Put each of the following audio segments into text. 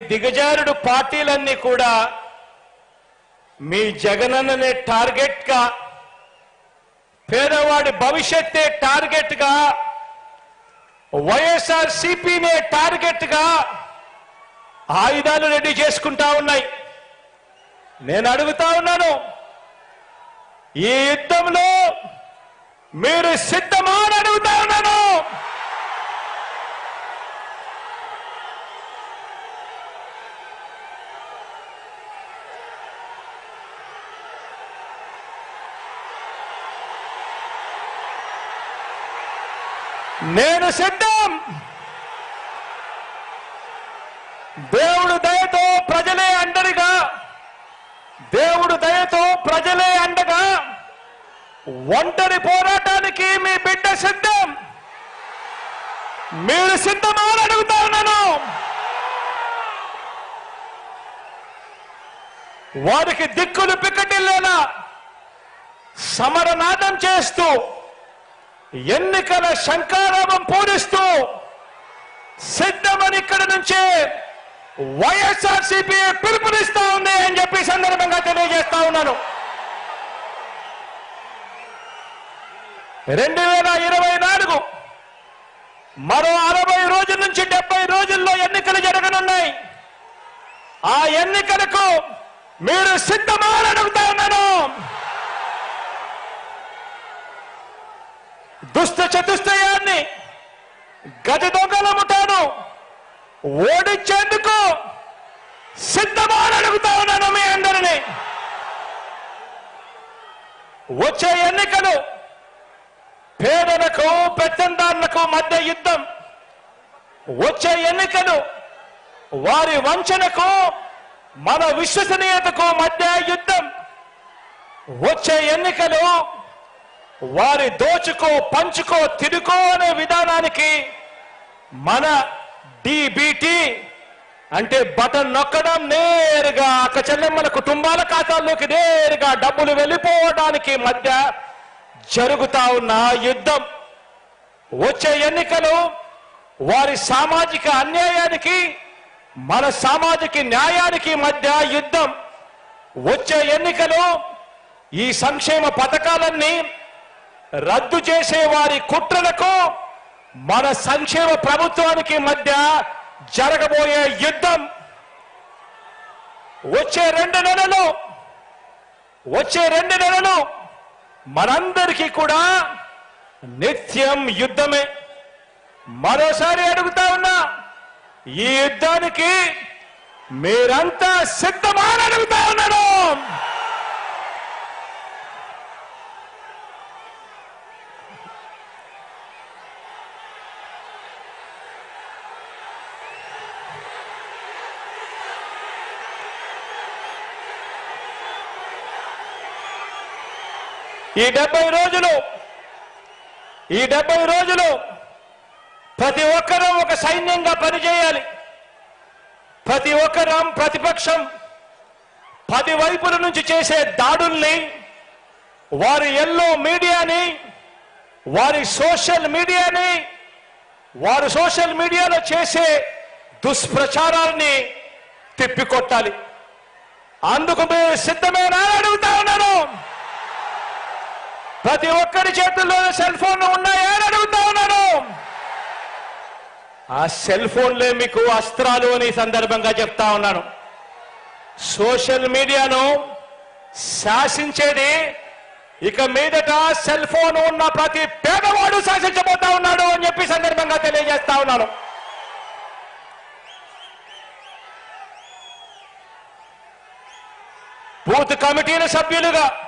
దిగజారుడు పార్టీలన్నీ కూడా మీ జగనన్ననే టార్గెట్గా పేదవాడి భవిష్యత్తే టార్గెట్గా వైఎస్ఆర్ సిపినే టార్గెట్గా ఆయుధాలు రెడీ చేసుకుంటా ఉన్నాయి. నేను అడుగుతా ఉన్నాను ఈ యుద్ధంలో మీరు సిద్ధమా అని అడుగుతా ఉన్నాను. నేను సిద్ధం. దేవుడు దయతో ప్రజలే అండరిగా దేవుడు దయతో ప్రజలే అండగా. ఒంటరి పోరాటానికి మీ బిడ్డ సిద్ధం. మీరు సిద్ధమా అని అడుగుతా ఉన్నాను. వారికి దిక్కులు పిక్కటిల్లేలా సమరనాదం చేస్తూ ఎన్నికల శంకారామం పూరిస్తూ సిద్ధమని ఇక్కడ నుంచే వైఎస్ఆర్ సిపి పిలుపునిస్తా ఉంది అని చెప్పి సందర్భంగా తెలియజేస్తా ఉన్నాను. రెండు వేల ఇరవై నాలుగు మరో అరవై రోజుల నుంచి డెబ్బై రోజుల్లో ఎన్నికలు జరగనున్నాయి. ఆ ఎన్నికలకు మీరు సిద్ధమా అడుగుతా ఉన్నాను. దుష్ట చతుష్టయాన్ని గజ దొంగల ముఠాను ఓడించేందుకు సిద్ధమా అడుగుతా ఉన్నాను మీ అందరినీ. వచ్చే ఎన్నికలు పేదలకు పెత్తందారులకు మధ్య యుద్ధం. వచ్చే ఎన్నికలు వారి వంచనకు మన విశ్వసనీయతకు మధ్య యుద్ధం. వచ్చే ఎన్నికలు వారి దోచుకో పంచుకో తిరుకో అనే విధానానికి మన డిబిటి అంటే బటన్ నొక్కడం నేరుగా అక్క చెల్లెమ్మల కుటుంబాల ఖాతాల్లోకి నేరుగా డబ్బులు వెళ్ళిపోవడానికి మధ్య జరుగుతా ఉన్న యుద్ధం. వచ్చే ఎన్నికలు వారి సామాజిక అన్యాయానికి మన సామాజిక న్యాయానికి మధ్య యుద్ధం. వచ్చే ఎన్నికలు ఈ సంక్షేమ పథకాలన్నీ రద్దు చేసే వారి కుట్రలకు మన సంక్షేమ ప్రభుత్వానికి మధ్య జరగబోయే యుద్ధం వచ్చే రెండు నెలలు వచ్చే రెండు నెలలు మనందరికీ కూడా నిత్యం యుద్ధమే. మరోసారి అడుగుతా ఉన్నా ఈ యుద్ధానికి మీరంతా సిద్ధమా అడుగుతా ఉన్నాను. ఈ డెబ్బై రోజులు ఈ డెబ్బై రోజులు ప్రతి ఒక్కరూ ఒక సైన్యంగా పనిచేయాలి. ప్రతి ఒక్కరం ప్రతిపక్షం పది వైపుల నుంచి చేసే దాడుల్ని వారి ఎల్లో మీడియాని వారి సోషల్ మీడియాని వారు సోషల్ మీడియాలో చేసే దుష్ప్రచారాన్ని తిప్పికొట్టాలి. అందుకు మీరు సిద్ధమేనా అడుగుతా ఉన్నాను ప్రతి ఒక్కరి చేతుల్లో సెల్ ఫోన్ ఉన్నాయా. అని అడుగుతా ఉన్నాను ఆ సెల్ ఫోన్లే మీకు అస్త్రాలు అని సందర్భంగా చెప్తా ఉన్నాను. సోషల్ మీడియాను శాసించేది ఇక మీదట సెల్ ఫోన్ ఉన్న ప్రతి పేదవాడు శాసించబోతా ఉన్నాడు అని చెప్పి సందర్భంగా తెలియజేస్తా ఉన్నాను. బూత్ కమిటీల సభ్యులుగా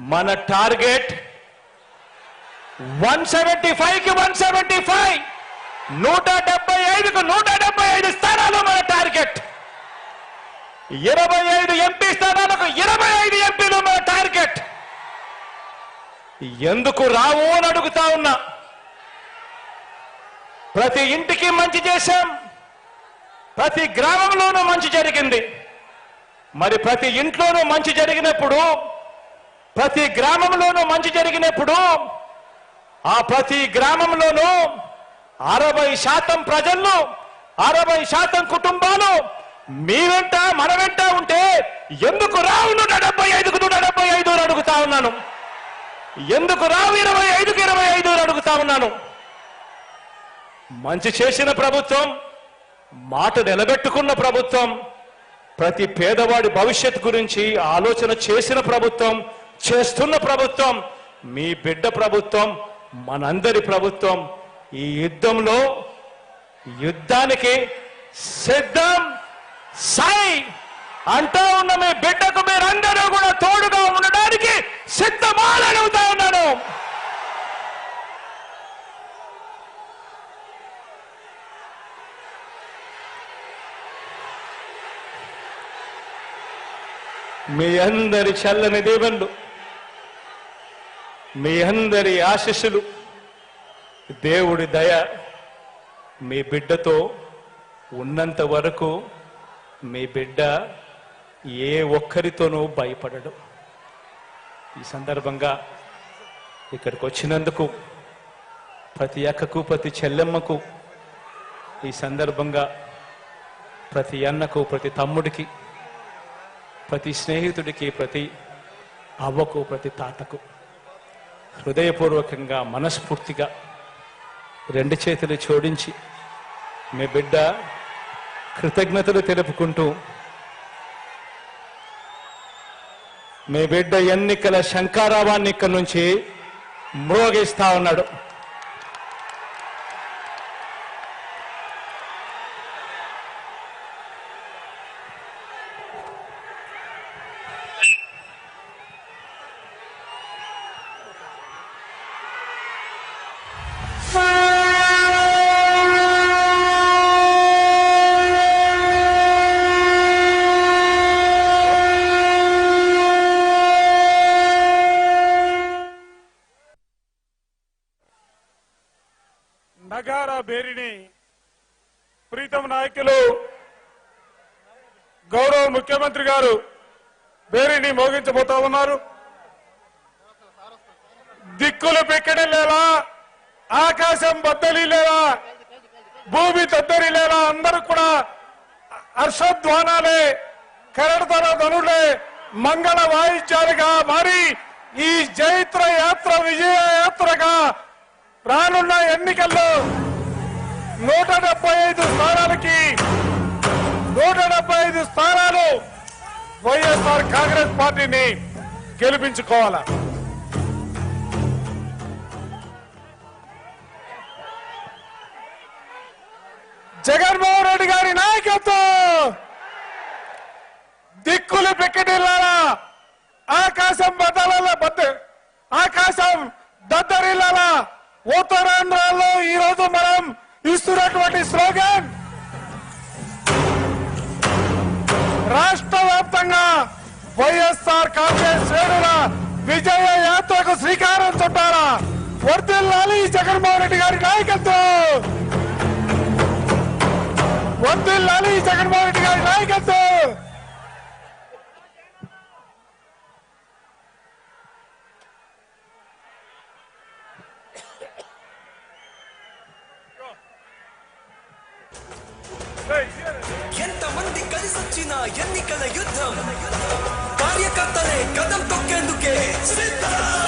మన టార్గెట్ వన్ సెవెంటీ ఫైవ్కి వన్ సెవెంటీ ఫైవ్. నూట డెబ్బై ఐదుకు నూట డెబ్బై ఐదు స్థానాలు మన టార్గెట్. ఇరవై ఐదు ఎంపీ స్థానాలకు ఇరవై ఐదు ఎంపీలు మన టార్గెట్. ఎందుకు రావు అని అడుగుతా ఉన్నా. ప్రతి ఇంటికి మంచి చేశాం. ప్రతి గ్రామంలోనూ మంచి జరిగింది. మరి ప్రతి ఇంట్లోనూ మంచి జరిగినప్పుడు ప్రతి గ్రామంలోనూ మంచి జరిగినప్పుడు ఆ ప్రతి గ్రామంలోనూ అరవై శాతం ప్రజలు అరవై శాతం కుటుంబాలు మీ వెంట మన వెంట ఉంటే ఎందుకు రావు నూట డెబ్బై ఐదుకు నూట డెబ్బై ఐదు అడుగుతా ఉన్నాను. ఎందుకు రావు ఇరవై ఐదుకు ఇరవై ఐదు అడుగుతా ఉన్నాను. మంచి చేసిన ప్రభుత్వం మాట నిలబెట్టుకున్న ప్రభుత్వం ప్రతి పేదవాడి భవిష్యత్ గురించి ఆలోచన చేసిన ప్రభుత్వం చేస్తున్న ప్రభుత్వం మీ బిడ్డ ప్రభుత్వం మనందరి ప్రభుత్వం ఈ యుద్ధంలో యుద్ధానికి సిద్ధం సై అంటూ ఉన్న మీ బిడ్డకు మీరందరూ కూడా తోడుగా ఉండడానికి సిద్ధమాలని అవుతా ఉన్నాను మీ అందరి చల్లని దీవెనలు మీ అందరి ఆశీస్సులు దేవుడి దయ మీ బిడ్డతో ఉన్నంత వరకు మీ బిడ్డ ఏ ఒక్కరితోనూ భయపడడు. ఈ సందర్భంగా ఇక్కడికి వచ్చినందుకు ప్రతి అక్కకు ప్రతి చెల్లెమ్మకు ఈ సందర్భంగా ప్రతి అన్నకు ప్రతి తమ్ముడికి ప్రతి స్నేహితుడికి ప్రతి అవ్వకు ప్రతి తాతకు హృదయపూర్వకంగా మనస్ఫూర్తిగా రెండు చేతులు జోడించి మీ బిడ్డ కృతజ్ఞతలు తెలుపుకుంటూ మీ బిడ్డ ఎన్నికల శంకారావాన్ని ఇక్కడి నుంచి మ్రోగిస్తా ఉన్నాడు. బేరిని ప్రీతం నాయకులు గౌరవ ముఖ్యమంత్రి గారు బేరిని మోగించబోతా ఉన్నారు. దిక్కులు పెక్కడలేలా ఆకాశం బద్దలి లేదా? భూమి తద్దరి లేదా? అందరూ కూడా హర్షధ్వానాలే కరడతల ధనులే మంగళ వాయిద్యాలుగా మారి ఈ జైత్ర యాత్ర విజయ యాత్రగా రానున్న ఎన్నికల్లో నూట డెబ్బై ఐదు స్థానాలకి నూట డెబ్బై ఐదు స్థానాలు వైఎస్ఆర్ కాంగ్రెస్ పార్టీని గెలిపించుకోవాలా? జగన్మోహన్ రెడ్డి గారి నాయకత్వం! దిక్కులు పిక్కటిల్లారా ఆకాశం బద్దల బద్ద ఆకాశం దద్దరిల్లాలా? ఉత్తరాంధ్రలో ఈ రోజు మనం ఇస్తున్నటువంటి స్లోగన్ రాష్ట్ర వ్యాప్తంగా వైఎస్ఆర్ కాంగ్రెస్ శ్రేణుల విజయ యాత్రకు శ్రీకారం చుట్టారా వర్దిల్లాలి జగన్మోహన్ రెడ్డి గారి నాయకత్వం. వర్దిల్లాలి జగన్మోహన్ రెడ్డి గారి నాయకత్వం. ఎన్నికల యుద్ధం కార్యకర్తలే కదం తొక్కేందుకే సిద్ధం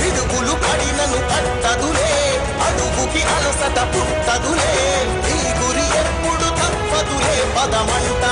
పిడుగులు పట్టదులే. అడుగుకి అలసట పుట్టదులే. నీ గురి ఎప్పుడు తప్పదులే. పదమంట